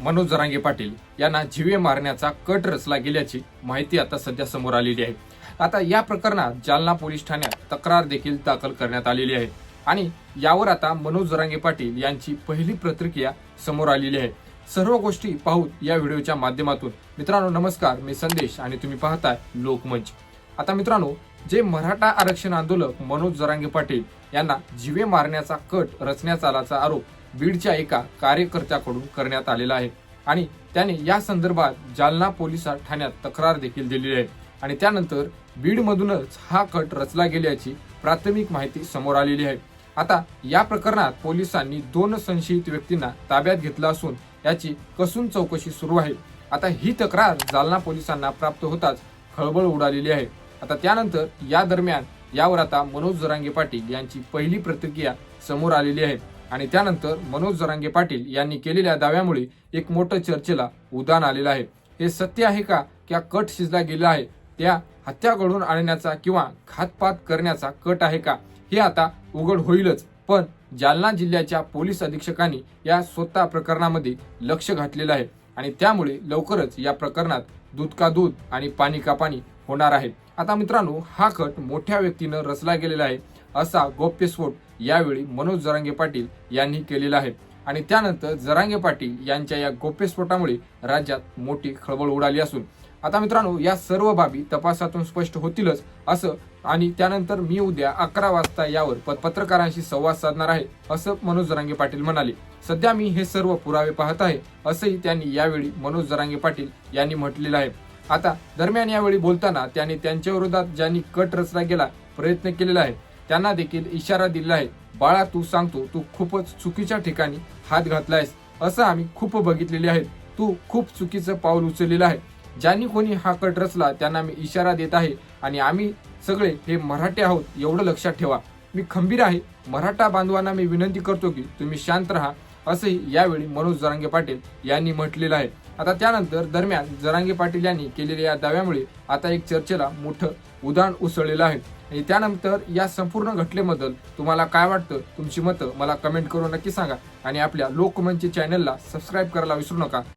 मनोज जरांगे पाटील यांना जीवे मारण्याचा कट रचला गेल्याची माहिती आता सध्या समोर आलेली आहे. आता या प्रकरणात जालना पोलीस ठाण्यात तक्रार देखील दाखल करण्यात आलेली आहे. आणि यावर आता मनोज जरांगे पाटील यांची पहिली प्रतिक्रिया समोर आलेली आहे. सर्व गोष्टी पाहून या व्हिडिओच्या माध्यमातून. मित्रांनो नमस्कार. मी संदेश आणि तुम्ही पाहताय लोकमंच. आता मित्रांनो जे मराठा आरक्षण आंदोलक मनोज जरांगे पाटील यांना जीवे मारण्याचा कट रचण्यात आल्याचा आरोप बीडच्या एका कार्यकर्त्याकडून करण्यात आलेला आहे. आणि त्याने या संदर्भात जालना पोलीस ठाण्यात तक्रार देखील दिलेली आहे. आणि त्यानंतर बीडमधूनच हा कट रचला गेल्याची प्राथमिक माहिती समोर आलेली आहे. आता या प्रकरणात पोलिसांनी दोन संशयित व्यक्तींना ताब्यात घेतलं असून याची कसून चौकशी सुरू आहे. आता ही तक्रार जालना पोलिसांना प्राप्त होताच खळबळ उडालेली आहे. आता त्यानंतर या दरम्यान यावर आता मनोज जरांगे पाटील यांची पहिली प्रतिक्रिया समोर आलेली आहे. आणि त्यानंतर मनोज जरांगे पाटील यांनी केलेल्या दाव्यामुळे एक मोठं चर्चेला उदान आलेलं आहे. हे सत्य आहे का? की कट शिजला गेला आहे? त्या हत्या घडून आणण्याचा किंवा घातपात करण्याचा कट आहे का? हे आता उघड होईलच. पण जालना जिल्ह्याच्या पोलीस अधीक्षकांनी या स्वतः प्रकरणामध्ये लक्ष घातलेलं आहे आणि त्यामुळे लवकरच या प्रकरणात दूध का दूध आणि पाणी का पाणी होणार आहे. आता मित्रांनो हा कट मोठ्या व्यक्तीनं रचला गेलेला आहे असा गोप्यस्फोट यावेळी मनोज जरांगे पाटील यांनी केलेला आहे. आणि त्यानंतर जरांगे पाटील यांच्या या गोप्यस्फोटामुळे राज्यात मोठी खळबळ उडाली असून. आता मित्रांनो या सर्व बाबी तपासातून स्पष्ट होतीलच असं आणि त्यानंतर मी उद्या अकरा वाजता यावर पत्रकारांशी संवाद साधणार आहे असं मनोज जरांगे पाटील म्हणाले. सध्या मी हे सर्व पुरावे पाहत आहे असंही त्यांनी यावेळी मनोज जरांगे पाटील यांनी म्हटलेलं आहे. आता दरम्यान यावेळी बोलताना त्यांनी त्यांच्या विरोधात ज्यांनी कट रचला गेला प्रयत्न केलेला आहे. त्यांना देखील इशारा दिलेला आहे. बाळा तू सांगतो तू खूपच चुकीच्या ठिकाणी हात घातलायस असं आम्ही खूप बघितलेले आहे. तू खूप चुकीचं पाऊल उचललेलं आहे. ज्यांनी कोणी हा कट रचला त्यांना मी इशारा देत आहे आणि आम्ही सगळे हे मराठे आहोत एवढं लक्षात ठेवा. मी खंबीर आहे. मराठा बांधवांना मी विनंती करतो की तुम्ही शांत राहा. असंही यावेळी मनोज जरांगे पाटील यांनी म्हटलेलं आहे. आता त्यानंतर दरम्यान जरांगे पाटील यांनी केलेल्या या दाव्यामुळे आता एक चर्चेला मोठं उदाहरण उसळलेलं आहे. आणि त्यानंतर या संपूर्ण घटनेबद्दल तुम्हाला काय वाटतं? तुमची मतं मला कमेंट करून नक्की सांगा. आणि आपल्या लोकमंच चॅनलला सबस्क्राईब करायला विसरू नका.